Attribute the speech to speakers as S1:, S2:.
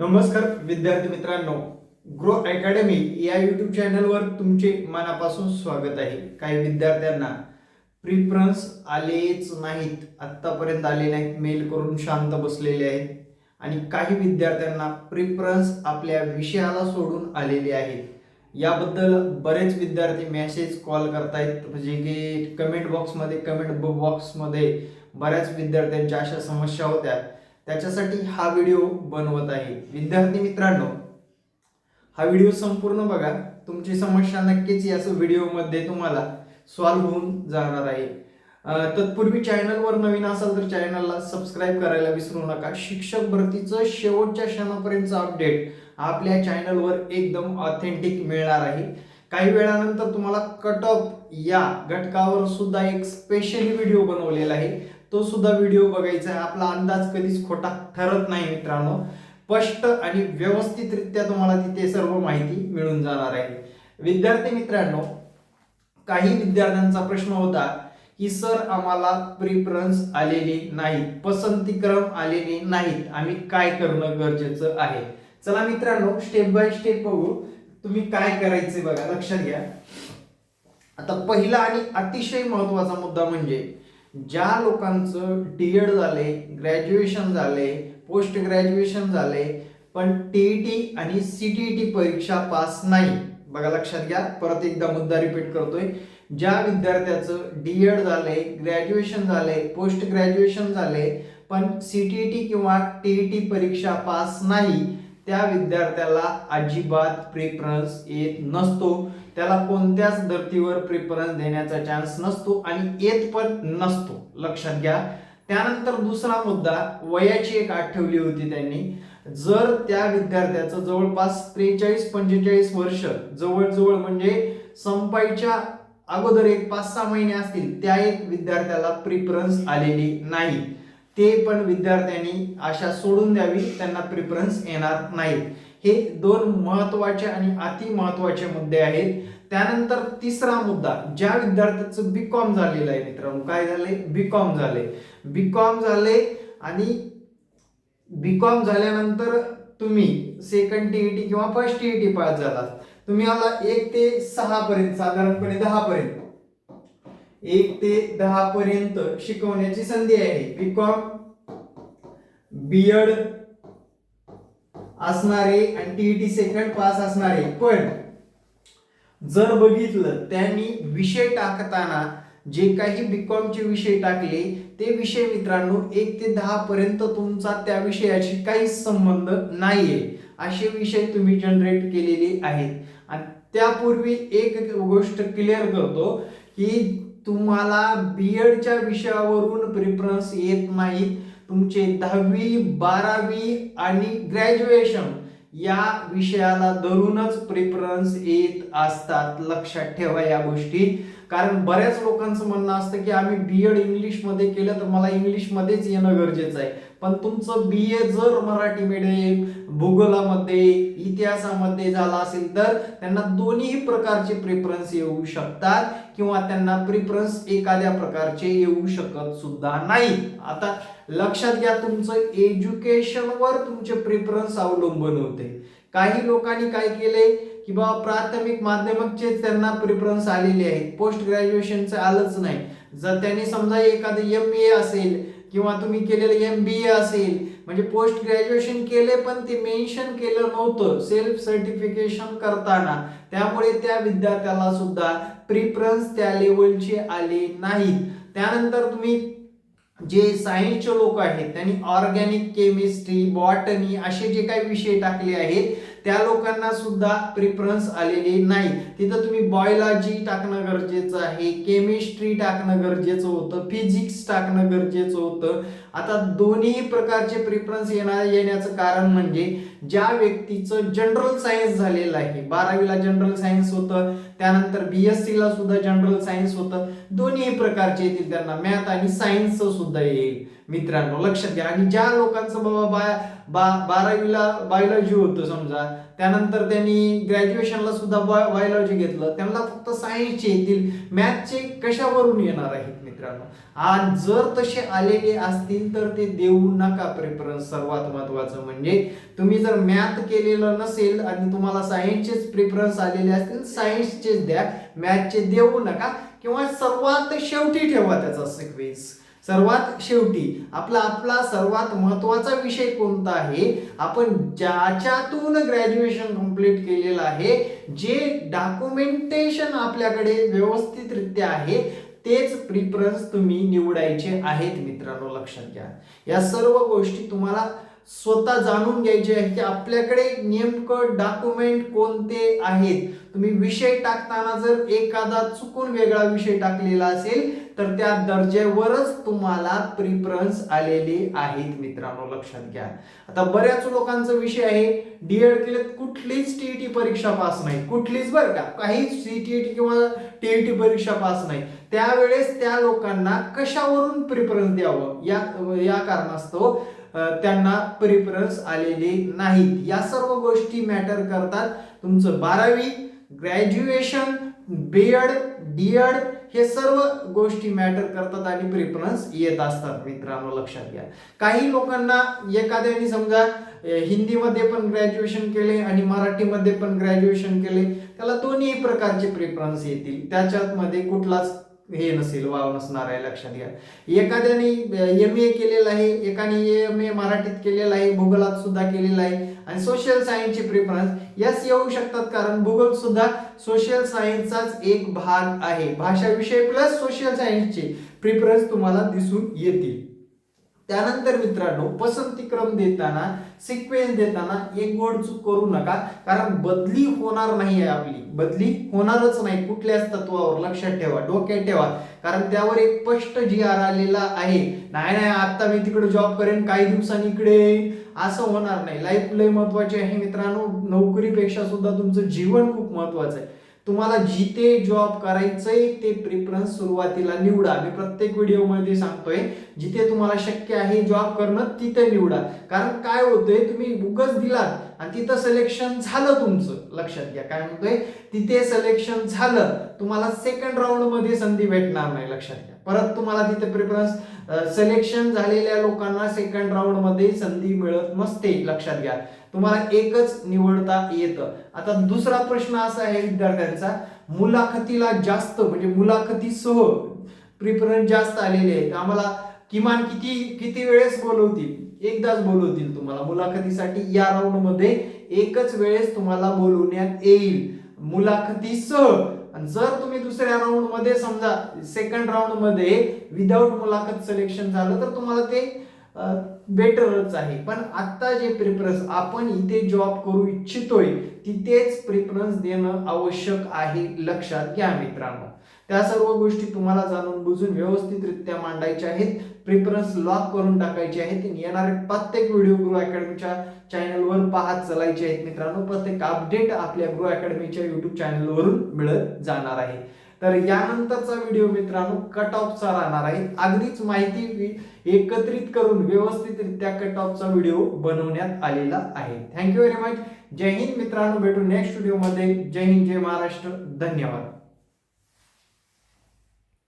S1: नमस्कार विद्यार्थी मित्रांनो ग्रो अकॅडमी या यूट्यूब चॅनलवर तुमचे मनापासून स्वागत आहे. काही विद्यार्थ्यांना प्रिफरन्स आलेच नाहीत आत्तापर्यंत आले नाहीत मेल करून शांत बसलेले आहेत. आणि काही विद्यार्थ्यांना प्रिफरन्स आपल्या विषयाला सोडून आलेले आहेत. याबद्दल बरेच विद्यार्थी मेसेज कॉल करतायत म्हणजे की कमेंट बॉक्समध्ये कमेंट बॉक्समध्ये बऱ्याच विद्यार्थ्यांच्या अशा समस्या होत्या. त्याच्यासाठी हा व्हिडिओ बनवत आहे. विद्यार्थी मित्रांनो हा व्हिडिओ संपूर्ण बघा. तुमची समस्या नक्कीच या व्हिडिओमध्ये तुम्हाला सॉल्व्ह होऊन जाणार आहे. तत्पूर्वी चॅनलवर नवीन असाल तर चॅनलला सबस्क्राईब करायला विसरू नका. शिक्षक भरतीचं शेवटच्या क्षणापर्यंतचं अपडेट आपल्या चॅनलवर एकदम ऑथेंटिक मिळणार आहे. काही वेळानंतर तुम्हाला कट ऑफ या घटकावर सुद्धा एक स्पेशली व्हिडिओ बनवलेला आहे. तो सुद्धा व्हिडिओ बघायचा आहे. आपला अंदाज कधीच खोटा ठरत नाही मित्रांनो. स्पष्ट आणि व्यवस्थितरित्या तुम्हाला तिथे सर्व माहिती मिळून जाणार आहे. विद्यार्थी मित्रांनो काही विद्यार्थ्यांचा प्रश्न होता की सर आम्हाला प्रिफरन्स आलेली नाहीत पसंतीक्रम आलेले नाहीत. आम्ही काय करणं गरजेचं आहे? चला मित्रांनो स्टेप बाय स्टेप बघू. तुम्ही काय करायचे बघा लक्षात घ्या. आता पहिला आणि अतिशय महत्त्वाचा मुद्दा म्हणजे ज्या लोकांचं डी एड झाले ग्रॅज्युएशन झाले पोस्ट ग्रॅज्युएशन झाले पण टी टी आणि सी टी टी परीक्षा पास नाही. बघा लक्षात घ्या. परत एकदा मुद्दा रिपीट करतोय. ज्या विद्यार्थ्याचं डी एड झाले ग्रॅज्युएशन झाले पोस्ट ग्रॅज्युएशन झाले पण सी टी टी किंवा टी टी परीक्षा पास नाही त्या विद्यार्थ्याला अजिबात प्रेफरन्स येत नसतो. त्याला कोणत्याच धर्तीवर प्रेफरन्स देण्याचा चान्स नसतो आणि येत पण नसतो. लक्षात घ्या. त्यानंतर दुसरा मुद्दा वयाची एक आठ ठेवली होती त्यांनी. जर त्या विद्यार्थ्याचं जवळपास त्रेचाळीस पंचेचाळीस वर्ष जवळजवळ म्हणजे संपायच्या अगोदर एक पाच सहा महिने असतील त्या एक विद्यार्थ्याला प्रिफरन्स आलेली नाही. ते पण विद्यार्थ्यांनी आशा सोडून द्यावी त्यांना प्रिफरन्स येणार नाहीत हे दोन महत्त्वाचे आणि अति महत्त्वाचे मुद्दे आहेत. त्यानंतर तिसरा मुद्दा ज्या विद्यार्थ्याचं बी कॉम झालेलं आहे मित्रांनो काय झाले बी कॉम झाले बी कॉम झाले आणि बी कॉम झाल्यानंतर तुम्ही सेकंड टीईटी किंवा फर्स्ट टीईटी पास झालात. तुम्ही आला एक ते सहा पर्यंत साधारणपणे दहा पर्यंत एक ते दहा पर्यंत शिकवण्याची संधी आहे. बी कॉम बीएड असणारे आणि टीईटी सेकंड पास असणारे. पण जर बघितलं त्यांनी विषय टाकताना जे काही बीकॉमचे विषय टाकले ते विषय मित्रांनो एक ते दहा पर्यंत तुमचा त्या विषयाशी काहीच संबंध नाहीये. असे विषय तुम्ही जनरेट केलेले आहेत. आणि त्यापूर्वी एक गोष्ट क्लिअर करतो की तुम्हाला बी एडच्या विषयावरून प्रिफरन्स येत नाहीत. तुमचे दहावी बारावी आणि ग्रॅज्युएशन या विषयाला धरूनच प्रिफरन्स येत असतात. लक्षात ठेवा या गोष्टी. कारण बऱ्याच लोकांचं म्हणणं असतं की आम्ही बी एड इंग्लिशमध्ये केलं तर मला इंग्लिशमध्येच येणं गरजेचं आहे. पण तुमचं बी ए जर मराठी मिडियम भूगोलामध्ये इतिहासामध्ये झाला असेल तर त्यांना दोन्ही प्रकारचे प्रिफरन्स येऊ शकतात किंवा त्यांना प्रिफरन्स एखाद्या प्रकारचे येऊ शकत सुद्धा नाही. आता लक्षात घ्या तुमचं एज्युकेशनवर तुमचे प्रिफरन्स अवलंबून होते. काही लोकांनी काय केले की बाबा प्राथमिक माध्यमिकचे त्यांना प्रिफरन्स आलेले आहेत. पोस्ट ग्रॅज्युएशनचं आलंच नाही. जर त्यांनी समजा एखादं एम ए असेल किंवा तुम्ही केलेलं एम बी ए असेल म्हणजे पोस्ट ग्रॅज्युएशन केले पण ते मेन्शन केलं नव्हतं सेल्फ सर्टिफिकेशन करताना. त्यामुळे त्या विद्यार्थ्याला सुद्धा प्रिफरन्स त्या लेवलचे आले नाहीत त्यानंतर तुम्ही जे सायन्सचे लोक आहेत त्यांनी ऑर्गॅनिक केमिस्ट्री बॉटनी असे जे काही विषय टाकले आहेत त्या लोकांना सुद्धा प्रिफरन्स आलेली नाही. तिथं तुम्ही बॉयलॉजी टाकणं गरजेचं आहे केमिस्ट्री टाकणं गरजेचं होतं फिजिक्स टाकणं गरजेचं होतं. आता दोन्ही प्रकारचे प्रिफरन्स येणार येण्याचं कारण म्हणजे ज्या व्यक्तीचं जनरल सायन्स झालेलं आहे बारावीला जनरल सायन्स होतं त्यानंतर बी एस ला सुद्धा जनरल सायन्स होतं. दोन्ही प्रकारचे येतील त्यांना मॅथ आणि सायन्सचं सुद्धा येईल. मित्रांनो लक्षात घ्या. आणि ज्या लोकांचं बाबा बा बारावीला बायोलॉजी होतं समजा त्यानंतर त्यांनी ग्रॅज्युएशनला सुद्धा बायोलॉजी घेतलं त्यांना फक्त सायन्सचे येतील. मॅथचे कशावरून येणार आहेत मित्रांनो? आज जर तसे आलेले असतील तर ते देऊ नका प्रेफरन्स सर्वात महत्वाचं म्हणजे तुम्ही जर मॅथ केलेलं नसेल आणि तुम्हाला सायन्सचेच प्रेफरन्स आलेले असतील सायन्सचेच द्या. मॅथचे देऊ नका. किंवा सर्वात शेवटी ठेवा त्याचा सिक्वेन्स सर्वात शेवटी आपला आपला सर्वात महत्त्वाचा विषय कोणता आहे? आपण ज्याच्यातून ग्रॅज्युएशन कंप्लीट केलेलं आहे जे डॉक्युमेंटेशन आपल्याकडे व्यवस्थितरित्या आहे तेच प्रिफरन्स तुम्ही निवडायचे आहेत मित्रांनो लक्षात घ्या. या सर्व गोष्टी तुम्हाला स्वतः जाणून घ्यायचे आहे की आपल्याकडे नेमकं डॉक्युमेंट कोणते आहेत? तुम्ही विषय टाकताना जर एखादा चुकून वेगळा विषय टाकलेला असेल तर त्या दर्जेवरच तुम्हाला प्रिफरन्स आलेली आहेत मित्रांनो. लक्षात घ्या. आता बऱ्याच लोकांचा विषय आहे डीएड केले कुठलीच टीईटी परीक्षा पास नाही. कुठलीच बरं का काहीच सीटीईटी किंवा टीईटी परीक्षा पास नाही. त्यावेळेस त्या लोकांना कशावरून प्रिफरन्स द्यावं? या या कारणास्तव त्यांना प्रिफरन्स आलेले नाहीत. या सर्व गोष्टी मॅटर करतात. तुमचं बारावी graduation B Ed D Ed हे सर्व गोष्टी मॅटर करतात आणि प्रिफरन्स येत असतात मित्रांनो लक्षात घ्या. काही लोकांना एखाद्याने समजा हिंदीमध्ये पण ग्रॅज्युएशन केले आणि मराठीमध्ये पण ग्रॅज्युएशन केले त्याला दोन्ही प्रकारचे प्रिफरन्स येतील. त्याच्यात मध्ये कुठलाच हे नसेल वाव नसणार आहे लक्षात घ्या. एखाद्याने एम ए केलेलं आहे एकाने एम ए मराठीत केलेलं आहे भूगोलात सुद्धा केलेलं आहे आणि सोशल सायन्सची प्रिफरन्स यास येऊ शकतात कारण भूगोल सुद्धा सोशल सायन्सचाच एक भाग आहे. भाषा विषय प्लस सोशल सायन्सचे प्रिफरन्स तुम्हाला दिसून येतील. त्यानंतर मित्रांनो पसंती क्रम देताना सिक्वेन्स देताना एक गोड चूक करू नका कारण बदली होणार नाही आहे आपली. बदली होणारच नाही. कुठल्याच तत्वावर लक्षात ठेवा डोक्यात ठेवा. कारण त्यावर एक स्पष्ट जी आर आलेला आहे. नाही नाही आता मी तिकडे जॉब करेन काही दिवसांनी इकडे असं होणार नाही. लाईफ लय महत्वाची आहे मित्रांनो. नोकरीपेक्षा सुद्धा तुमचं जीवन खूप महत्वाचं आहे. तुम्हाला जिथे जॉब करायचंय ते प्रिफरन्स सुरुवातीला निवडा. मी प्रत्येक व्हिडिओमध्ये सांगतोय जिथे तुम्हाला शक्य आहे जॉब करणं तिथे निवडा. कारण काय होतंय तुम्ही उगच दिलात आणि तिथं सिलेक्शन झालं तुमचं. लक्षात घ्या काय म्हणतोय तिथे सिलेक्शन झालं तुम्हाला सेकंड राऊंडमध्ये संधी भेटणार नाही लक्षात घ्या. परत तुम्हाला तिथे प्रिफरन्स सिलेक्शन झालेल्या लोकांना सेकंड राऊंडमध्ये संधी मिळत नसते लक्षात घ्या. तुम्हाला एकच निवडता येतं. आता दुसरा प्रश्न असा आहे विद्यार्थ्यांचा मुलाखतीला जास्त म्हणजे मुलाखतीसह प्रिफरन्स जास्त आलेले आहेत. आम्हाला किमान किती किती वेळेस बोलवतील? एकदाच बोलवतील तुम्हाला. मुलाखतीसाठी या राऊंडमध्ये एकच वेळेस तुम्हाला बोलवण्यात येईल. मुलाखतीसह. आणि जर तुम्ही दुसऱ्या राऊंडमध्ये समजा सेकंड राऊंडमध्ये विदाऊट मुलाखत सिलेक्शन झालं तर तुम्हाला ते बेटरच आहे. पण आता जे प्रिफरन्स आपण इथे जॉब करू इच्छितोय तिथेच प्रिफरन्स देणं आवश्यक आहे लक्षात घ्या मित्रांनो. त्या सर्व गोष्टी तुम्हाला जाणून बुजून व्यवस्थितरित्या मांडायच्या आहेत. प्रिफरन्स लॉक करून टाकायचे आहेत. येणारे प्रत्येक व्हिडिओ ग्रो अकॅडमीच्या चॅनलवर पाहत चालायचे आहेत मित्रांनो. प्रत्येक अपडेट आपल्या गृह अकॅडमीच्या युट्यूब चॅनलवरून मिळत जाणार आहे. तर यानंतरचा व्हिडिओ मित्रांनो कट ऑफचा राहणार आहे. अगदीच माहिती एकत्रित करून व्यवस्थितरित्या कट ऑफचा व्हिडिओ बनवण्यात आलेला आहे. थँक्यू व्हेरी मच जय हिंद मित्रांनो भेटू नेक्स्ट व्हिडिओमध्ये जय हिंद जय महाराष्ट्र. धन्यवाद.